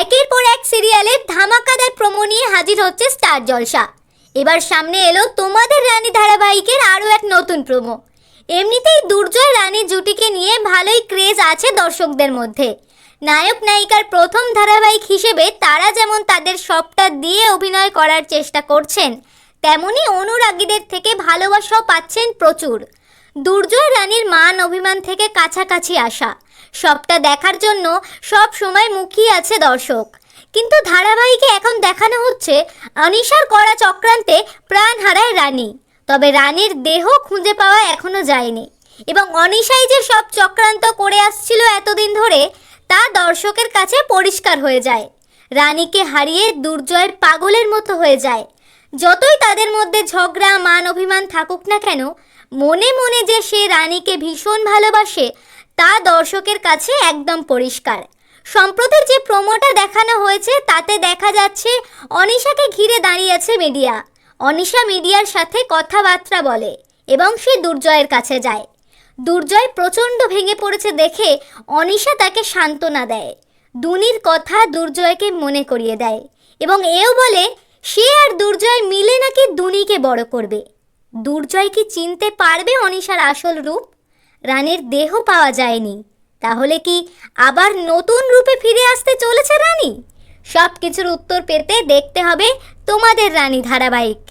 একের পর এক সিরিয়ালের ধামাকাদার প্রোমো নিয়ে হাজির হচ্ছে স্টার জলসা এবার সামনে এলো তোমাদের রানী ধারাবাহিকের আরও এক নতুন প্রোমো এমনিতেই দুর্জয় রানী জুটিকে নিয়ে ভালোই ক্রেজ আছে দর্শকদের মধ্যে। নায়ক নায়িকার প্রথম ধারাবাহিক হিসেবে তারা যেমন তাদের সবটা দিয়ে অভিনয় করার চেষ্টা করছেন, তেমনি অনুরাগীদের থেকে ভালোবাসাও পাচ্ছেন প্রচুর। দুর্জয় রানীর মান অভিমান থেকে কাছাকাছি আসা। সবটা দেখার জন্য সব সময় মুখিয়ে আছে দর্শক। কিন্তু ধারাবাহিকে এখন দেখানো হচ্ছে অনিশার করা চক্রান্তে প্রাণ হারায় রানী। তবে রানীর দেহ খুঁজে পাওয়া এখনও যায়নি। এবং অনিশাই যে সব চক্রান্ত করে আসছিল এতদিন ধরে, তা দর্শকের কাছে পরিষ্কার হয়ে যায়। রানীকে হারিয়ে দুর্জয়ের পাগলের মতো হয়ে যায়। যতই তাদের মধ্যে ঝগড়া, মান, অভিমান থাকুক না কেন, মনে মনে যে সে রানীকে ভীষণ ভালোবাসে, তা দর্শকের কাছে একদম পরিষ্কার। সম্প্রতির যে প্রোমোটা দেখানো হয়েছে, তাতে দেখা যাচ্ছে অনিশাকে ঘিরে দাঁড়িয়েছে মিডিয়া। অনিশা মিডিয়ার সাথে কথাবার্তা বলে এবং সে দুর্জয়ের কাছে যায়। দুর্জয় প্রচণ্ড ভেঙে পড়েছে দেখে অনিশা তাকে সান্ত্বনা দেয়। দুনির কথা দুর্জয়কে মনে করিয়ে দেয় এবং এও বলে সে আর দুর্জয় মিলে নাকি দুনিকে বড় করবে? দুর্জয় কি চিনতে পারবে অনিশার আসল রূপ? রানীর দেহ পাওয়া যায়নি। তাহলে কি আবার নতুন রূপে ফিরে আসতে চলেছে রানী? সব কিছুর উত্তর পেতে দেখতে হবে তোমাদের রানী ধারাবাহিক।